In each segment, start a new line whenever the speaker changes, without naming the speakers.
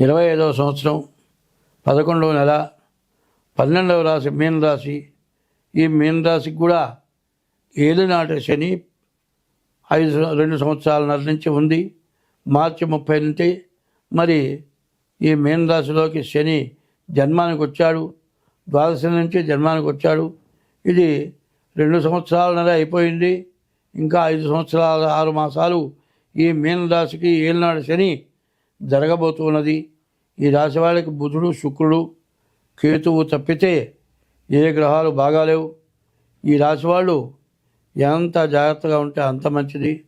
ఇరవై ఐదవ సంవత్సరం పదకొండవ నెల పన్నెండవ రాశి మీనరాశి. ఈ మీనరాశికి కూడా ఏలినాటి శని ఐదు రెండు సంవత్సరాలన్నర నుంచి ఉంది. మార్చి ముప్పై నుంచి మరి ఈ మీనరాశిలోకి శని జన్మానికి వచ్చాడు. ద్వాదశ నుంచి జన్మానికి వచ్చాడు. ఇది రెండు సంవత్సరాలన్నర అయిపోయింది. ఇంకా ఐదు సంవత్సరాల ఆరు మాసాలు ఈ మీనరాశికి ఏలినాడు శని జరగబోతున్నది. ఈ రాశి వాళ్ళకి బుధుడు శుక్రుడు కేతువు తప్పితే ఏ గ్రహాలు బాగాలేవు. ఈ రాశి వాళ్ళు ఎంత జాగ్రత్తగా ఉంటే అంత మంచిది.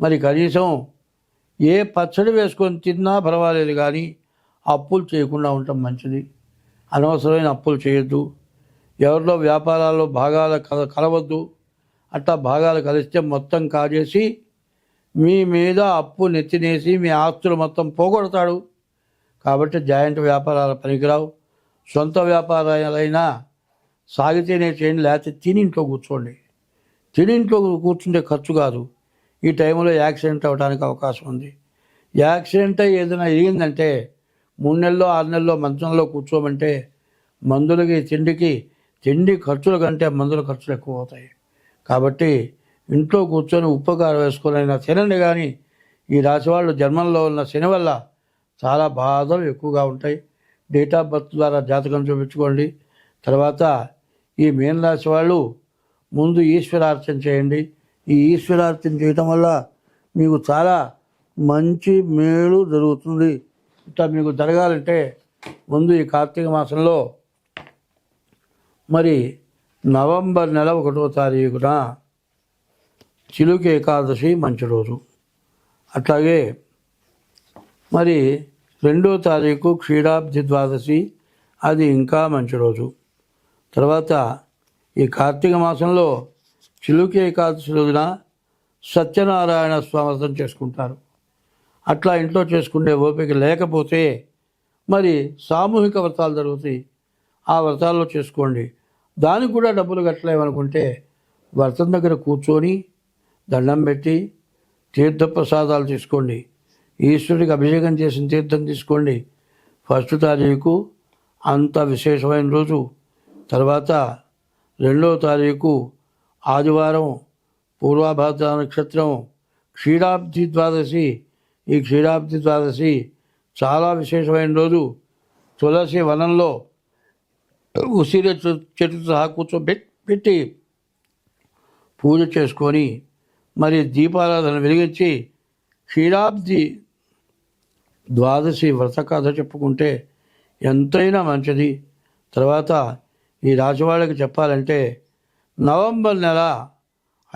మరి కనీసం ఏ పచ్చడి వేసుకొని తిన్నా పర్వాలేదు కానీ అప్పులు చేయకుండా ఉండటం మంచిది. అనవసరమైన అప్పులు చేయొద్దు. ఎవరిలో వ్యాపారాల్లో భాగాలు కల కలవద్దు. అట్లా భాగాలు కలిస్తే మొత్తం కాజేసి మీ మీద అప్పు నెత్తినేసి మీ ఆస్తులు మొత్తం పోగొడతాడు. కాబట్టి జాయింట్ వ్యాపారాలు పనికిరావు. సొంత వ్యాపారాలైనా సాగితేనే చేయండి లేకపోతే తినింట్లో కూర్చోండి. తినింట్లో కూర్చుంటే ఖర్చు కాదు. ఈ టైంలో యాక్సిడెంట్ అవ్వడానికి అవకాశం ఉంది. యాక్సిడెంట్ ఏదైనా అయ్యిందంటే మూడు నెలలో ఆరు నెలలో మంచంలో కూర్చోమంటే మందులకి తిండికి తిండి ఖర్చుల కంటే మందుల ఖర్చులు ఎక్కువ అవుతాయి. కాబట్టి ఇంట్లో కూర్చొని ఉపకారం వేసుకోనైనా తినండి కానీ ఈ రాశి వాళ్ళు జన్మంలో ఉన్న శని వల్ల చాలా బాధలు ఎక్కువగా ఉంటాయి. డేట్ ఆఫ్ బర్త్ ద్వారా జాతకం చూపించుకోండి. తర్వాత ఈ మీన రాశి వాళ్ళు ముందు ఈశ్వరార్చన చేయండి. ఈ ఈశ్వరార్చన చేయటం వల్ల మీకు చాలా మంచి మేలు జరుగుతుంది. ఇట్లా మీకు జరగాలంటే ముందు ఈ కార్తీక మాసంలో మరి నవంబర్ నెల ఒకటో తారీఖున చిలుక ఏకాదశి మంచి రోజు. అట్లాగే మరి రెండో తారీఖు క్షీరాబ్ది ద్వాదశి అది ఇంకా మంచి రోజు. తర్వాత ఈ కార్తీక మాసంలో చిలుక ఏకాదశి రోజున సత్యనారాయణ స్వామి వ్రతం చేసుకుంటారు. అట్లా ఇంట్లో చేసుకునే ఓపిక లేకపోతే మరి సామూహిక వ్రతాలు జరుగుతాయి. ఆ వ్రతాల్లో చేసుకోండి. దానికి కూడా డబ్బులు కట్టలేమనుకుంటే వ్రతం దగ్గర కూర్చొని దండం పెట్టి తీర్థప్రసాదాలు తీసుకోండి. ఈశ్వరుడికి అభిషేకం చేసిన తీర్థం తీసుకోండి. ఫస్ట్ తారీఖు అంత విశేషమైన రోజు. తర్వాత రెండవ తారీఖు ఆదివారం పూర్వాభాద్ర నక్షత్రం క్షీరాబ్ది ద్వాదశి. ఈ క్షీరాబ్ది ద్వాదశి చాలా విశేషమైన రోజు. తులసి వనంలో ఉసిరి చెట్టు సహా కూర్చోబెట్ పెట్టి పూజ చేసుకొని మరి దీపారాధన వెలిగించి క్షీరాబ్ది ద్వాదశి వ్రత కథ చెప్పుకుంటే ఎంతైనా మంచిది. తర్వాత ఈ రాజవాళ్ళకి చెప్పాలంటే నవంబర్ నెల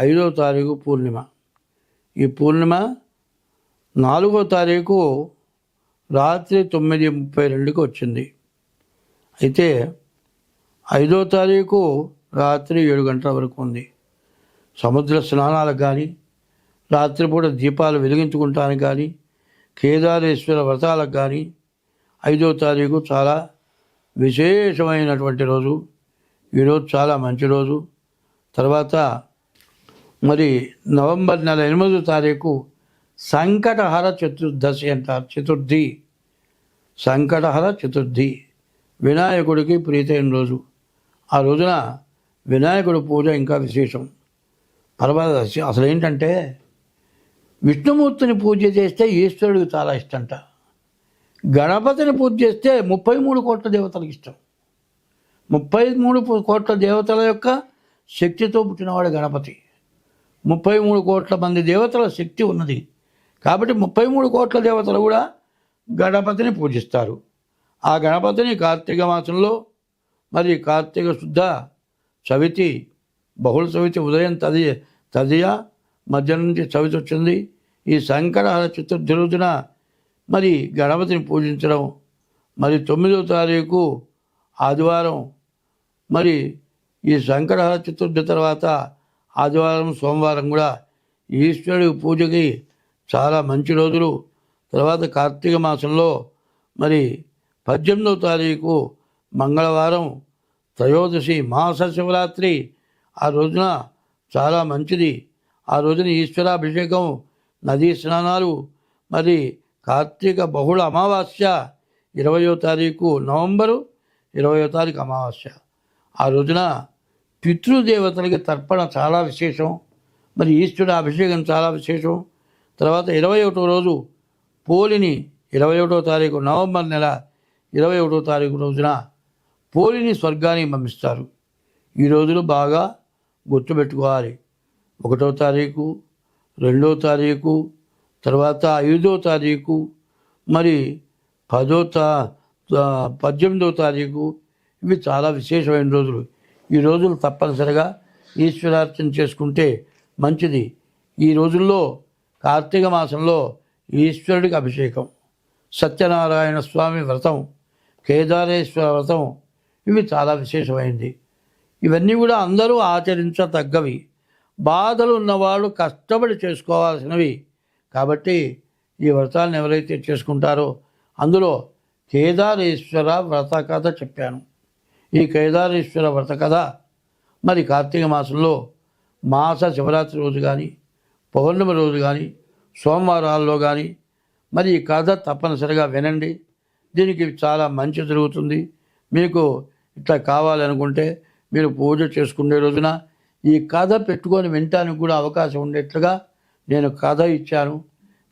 ఐదో తారీఖు పూర్ణిమ. ఈ పూర్ణిమ నాలుగో తారీఖు రాత్రి తొమ్మిది ముప్పై రెండుకి వచ్చింది. అయితే ఐదో తారీఖు రాత్రి ఏడు గంటల వరకు ఉంది. సముద్ర స్నానాలకు కానీ రాత్రిపూట దీపాలు వెలిగించుకుంటానికి కానీ కేదారేశ్వర వ్రతాలకు కానీ ఐదో తారీఖు చాలా విశేషమైనటువంటి రోజు. ఈరోజు చాలా మంచి రోజు. తర్వాత మరి నవంబర్ నెల ఎనిమిదో తారీఖు సంకటహర చతుర్దశి అంటారు చతుర్థి. సంకటహర చతుర్థి. వినాయకుడికి ప్రీతైన రోజు. ఆ రోజున వినాయకుడి పూజ ఇంకా విశేషం. పర్వాలేదు అసలు ఏంటంటే విష్ణుమూర్తిని పూజ చేస్తే ఈశ్వరుడికి చాలా ఇష్టంట. గణపతిని పూజ చేస్తే ముప్పై మూడు కోట్ల దేవతలకు ఇష్టం. ముప్పై మూడు కోట్ల దేవతల యొక్క శక్తితో పుట్టినవాడు గణపతి. ముప్పై మూడు కోట్ల మంది దేవతల శక్తి ఉన్నది. కాబట్టి ముప్పై మూడు కోట్ల దేవతలు కూడా గణపతిని పూజిస్తారు. ఆ గణపతిని కార్తీక మాసంలో మరి కార్తీక శుద్ధ చవితి బహుళ చవితి ఉదయం తది తదియా మధ్య నుంచి చవితి వచ్చింది. ఈ శంకరహర చతుర్థి రోజున మరి గణపతిని పూజించడం మరి తొమ్మిదో తారీఖు ఆదివారం మరి ఈ శంకరహర చతుర్థి తర్వాత ఆదివారం సోమవారం కూడా ఈశ్వరుడి పూజకి చాలా మంచి రోజులు. తర్వాత కార్తీక మాసంలో మరి పద్దెనిమిదవ తారీఖు మంగళవారం త్రయోదశి మాస శివరాత్రి ఆ రోజున చాలా మంచిది. ఆ రోజున ఈశ్వరాభిషేకం నదీ స్నానాలు మరి కార్తీక బహుళ అమావాస్య ఇరవయో తారీఖు నవంబరు ఇరవయో తారీఖు అమావాస్య. ఆ రోజున పితృదేవతలకి తర్పణ చాలా విశేషం. మరి ఈశ్వరుడు అభిషేకం చాలా విశేషం. తర్వాత ఇరవై ఒకటో రోజు పోలిని ఇరవై ఒకటో తారీఖు నవంబర్ నెల ఇరవై ఒకటో తారీఖు రోజున పోలిని స్వర్గానికి పంపిస్తారు. ఈ రోజులు బాగా గుర్తుపెట్టుకోవాలి. ఒకటో తారీఖు రెండో తారీఖు తర్వాత ఐదో తారీఖు మరి పదో తా పద్దెనిమిదో తారీఖు ఇవి చాలా విశేషమైన రోజులు. ఈ రోజులు తప్పనిసరిగా ఈశ్వరార్చన చేసుకుంటే మంచిది. ఈ రోజుల్లో కార్తీక మాసంలో ఈశ్వరుడికి అభిషేకం సత్యనారాయణ స్వామి వ్రతం కేదారేశ్వర వ్రతం ఇవి చాలా విశేషమైంది. ఇవన్నీ కూడా అందరూ ఆచరించతగ్గవి. బాధలు ఉన్నవాళ్ళు కష్టపడి చేసుకోవాల్సినవి. కాబట్టి ఈ వ్రతాలను ఎవరైతే చేసుకుంటారో అందులో కేదారేశ్వర వ్రత కథ చెప్పాను. ఈ కేదారేశ్వర వ్రత కథ మరి కార్తీక మాసంలో మాస శివరాత్రి రోజు కానీ పౌర్ణమి రోజు కానీ సోమవారాల్లో కానీ మరి ఈ కథ తప్పనిసరిగా వినండి. దీనికి చాలా మంచి జరుగుతుంది. మీకు ఇట్లా కావాలనుకుంటే మీరు పూజ చేసుకునే రోజున ఈ కథ పెట్టుకొని వినటానికి కూడా అవకాశం ఉండేట్లుగా నేను కథ ఇచ్చాను.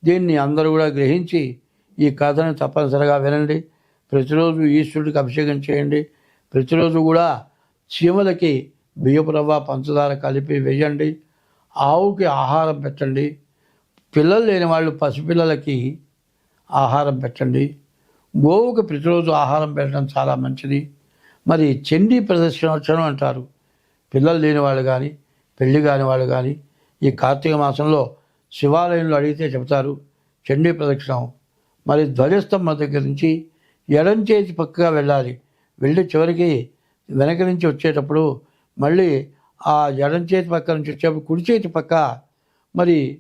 దీన్ని అందరూ కూడా గ్రహించి ఈ కథను తప్పనిసరిగా వినండి. ప్రతిరోజు ఈశ్వరుడికి అభిషేకం చేయండి. ప్రతిరోజు కూడా చీమలకి బియ్యపు రవ్వ పంచదార కలిపి వేయండి. ఆవుకి ఆహారం పెట్టండి. పిల్లలు లేని వాళ్ళు పసిపిల్లలకి ఆహారం పెట్టండి. గోవుకి ప్రతిరోజు ఆహారం పెట్టడం చాలా మంచిది. మరి చండీ ప్రదర్శనోత్సవం అంటారు. పిల్లలు లేని వాళ్ళు కానీ పెళ్ళి కాని వాళ్ళు కానీ ఈ కార్తీక మాసంలో శివాలయంలో అడిగితే చెబుతారు చండీ ప్రదక్షిణం. మరి ధ్వజస్తంభం దగ్గర నుంచి ఎడం చేతి పక్కగా వెళ్ళాలి. వెళ్ళి చివరికి వెనక నుంచి వచ్చేటప్పుడు మళ్ళీ ఆ ఎడం చేతి పక్క నుంచి వచ్చేటప్పుడు కుడి చేతి పక్క మరి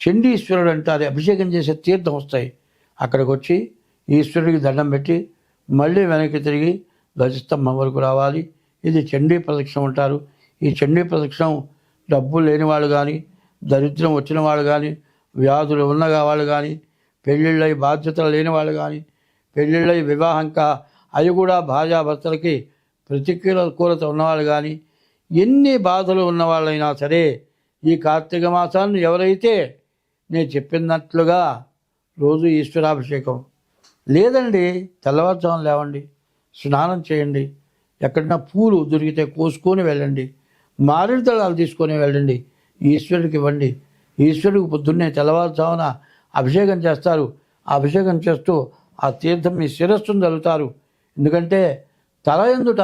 చండీశ్వరుడు అంటారు. అభిషేకం చేసే తీర్థం వస్తాయి. అక్కడికి వచ్చి ఈశ్వరుడికి దండం పెట్టి మళ్ళీ వెనక్కి తిరిగి ధ్వజస్తంభం వరకు రావాలి. ఇది చండీ ప్రదక్షిణం అంటారు. ఈ చండీ ప్రదక్షిణం డబ్బు లేని వాళ్ళు కానీ దరిద్రం వచ్చిన వాళ్ళు కానీ వ్యాధులు ఉన్న వాళ్ళు కానీ పెళ్ళిళ్ళై బాధ్యతలు లేని వాళ్ళు కానీ పెళ్ళిళ్ళై వివాహంకా అవి కూడా భార్యాభర్తలకి ప్రతికూలత ఉన్నవాళ్ళు కానీ ఎన్ని బాధలు ఉన్నవాళ్ళైనా సరే ఈ కార్తీక మాసాన్ని ఎవరైతే నేను చెప్పినట్లుగా రోజు ఈశ్వరాభిషేకం. లేదండి తెల్లవారుజామున లేవండి. స్నానం చేయండి. ఎక్కడన్నా పూలు దొరికితే కోసుకొని వెళ్ళండి. మారేడు దళాలు తీసుకొని వెళ్ళండి. ఈశ్వరుడికి ఇవ్వండి. ఈశ్వరుడికి పొద్దున్నే తెల్లవారుజామున అభిషేకం చేస్తారు. అభిషేకం చేస్తూ ఆ తీర్థం మీ శిరస్సును చల్లుతారు ఎందుకంటే తల ఎందుట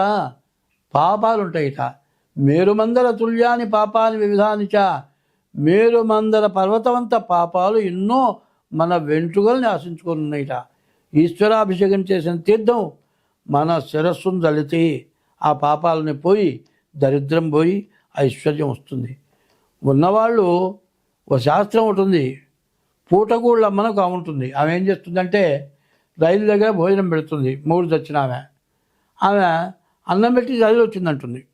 పాపాలు ఉంటాయిట మేరుమందర తుల్యాని పాపాని వివిధానిచ. మేరుమందర పర్వతమంత పాపాలు ఎన్నో మన వెంట్రుకల్ని ఆశించుకొని ఉన్నాయిట. ఈశ్వరాభిషేకం చేసిన తీర్థం మన శిరస్సును దళితే ఆ పాపాలని పోయి దరిద్రం పోయి ఐశ్వర్యం వస్తుంది. ఉన్నవాళ్ళు ఒక శాస్త్రం ఉంటుంది. పూటగూళ్ళ అమ్మనకు ఆమె ఉంటుంది. ఆమె ఏం చేస్తుందంటే రైలు దగ్గర భోజనం పెడుతుంది. మూడు తెచ్చిన ఆమె. ఆమె అన్నం పెట్టి రైలు వచ్చిందంటుంది.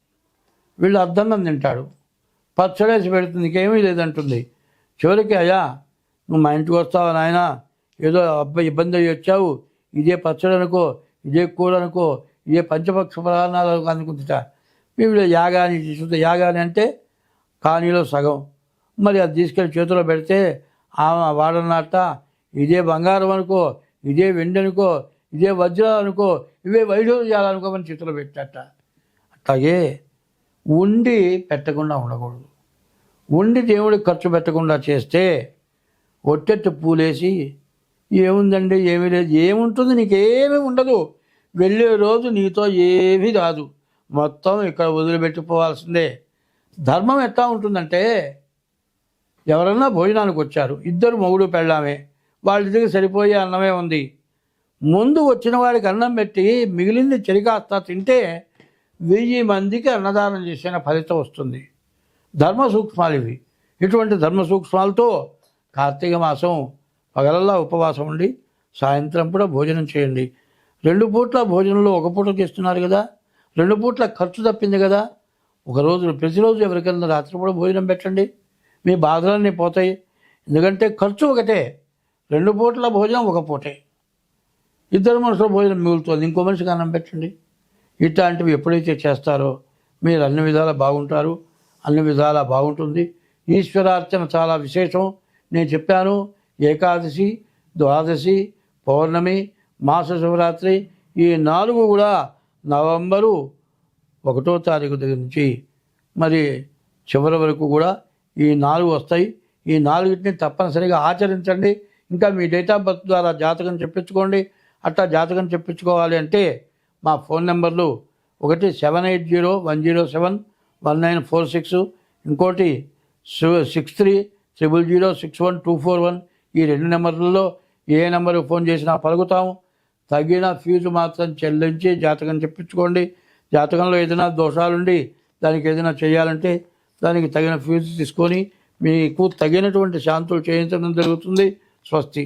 వీళ్ళు అర్ధన్నం తింటాడు. పచ్చడేసి పెడుతుంది. ఇంకేమీ లేదంటుంది. చివరికి అయ్యా నువ్వు మా ఇంటికి వస్తావా నాయన? ఏదో అబ్బాయి ఇబ్బంది అయ్యి వచ్చావు. ఇదే పచ్చడి అనుకో ఇదే కూర అనుకో ఇదే పంచపక్ష ప్రాణాలు అనుకుంటుట వీళ్ళు యాగాని తీసుకుంటే యాగాన్ని అంటే కానీలో సగం. మరి అది తీసుకెళ్ళి చేతిలో పెడితే ఆమె వాడన్నట్ట ఇదే బంగారం అనుకో ఇదే వెండి అనుకో ఇదే వజ్రాలు అనుకో ఇవే వైఢూర్యాలు అనుకోమని చేతిలో పెట్టట. అట్లాగే ఉండి పెట్టకుండా ఉండకూడదు. ఉండి దేవుడికి ఖర్చు పెట్టకుండా చేస్తే ఒట్టెట్టు పూలేసి ఏముందండి? ఏమీ లేదు. ఏముంటుంది? నీకేమీ ఉండదు. వెళ్ళే రోజు నీతో ఏమీ రాదు మొత్తం ఇక్కడ వదిలిపెట్టిపోవాల్సిందే. ధర్మం ఎట్లా ఉంటుందంటే ఎవరన్నా భోజనానికి వచ్చారు. ఇద్దరు మొగుడు పెళ్ళామే. వాళ్ళిద్దరికి సరిపోయే అన్నమే ఉంది. ముందు వచ్చిన వాడికి అన్నం పెట్టి మిగిలింది చెరికాస్త తింటే వెయ్యి మందికి అన్నదానం చేసిన ఫలితం వస్తుంది. ధర్మ సూక్ష్మాలు ఇవి. ఇటువంటి ధర్మ సూక్ష్మాలతో కార్తీక మాసం పగలల్లా ఉపవాసం ఉండి సాయంత్రం కూడా భోజనం చేయండి. రెండు పూట్ల భోజనంలో ఒక పూట చేస్తున్నారు కదా. రెండు పూట్ల ఖర్చు తప్పింది కదా. ఒక రోజు ప్రతిరోజు ఎవరికైనా రాత్రి కూడా భోజనం పెట్టండి. మీ బాధలన్నీ పోతాయి. ఎందుకంటే ఖర్చు ఒకటే. రెండు పూట్ల భోజనం ఒక పూటే. ఇద్దరు మనుషుల భోజనం మిగులుతుంది. ఇంకో మనిషికి అన్నం పెట్టండి. ఇట్లాంటివి ఎప్పుడైతే చేస్తారో మీరు అన్ని విధాలా బాగుంటారు. అన్ని విధాలా బాగుంటుంది. ఈశ్వరార్చన చాలా విశేషం. నేను చెప్పాను. ఏకాదశి ద్వాదశి పౌర్ణమి మాస శివరాత్రి ఈ నాలుగు కూడా నవంబరు ఒకటో తారీఖు దగ్గర నుంచి మరి చివరి వరకు కూడా ఈ నాలుగు వస్తాయి. ఈ నాలుగింటిని తప్పనిసరిగా ఆచరించండి. ఇంకా మీ డేట్ ఆఫ్ బర్త్ ద్వారా జాతకం చెప్పించుకోండి. అట్లా జాతకం చెప్పించుకోవాలి అంటే మా ఫోన్ నెంబర్లు ఒకటి seven eight zero one zero seven one nine four six. ఇంకోటి six three triple zero six one two four one. ఈ రెండు నెంబర్లలో ఏ నెంబర్కి ఫోన్ చేసినా పలుకుతాము. తగిన ఫీజు మాత్రం చెల్లించి జాతకం చెప్పించుకోండి. జాతకంలో ఏదైనా దోషాలుండి దానికి ఏదైనా చేయాలంటే దానికి తగిన ఫీజు తీసుకొని మీకు తగినటువంటి శాంతులు చేయించడం జరుగుతుంది. స్వస్తి.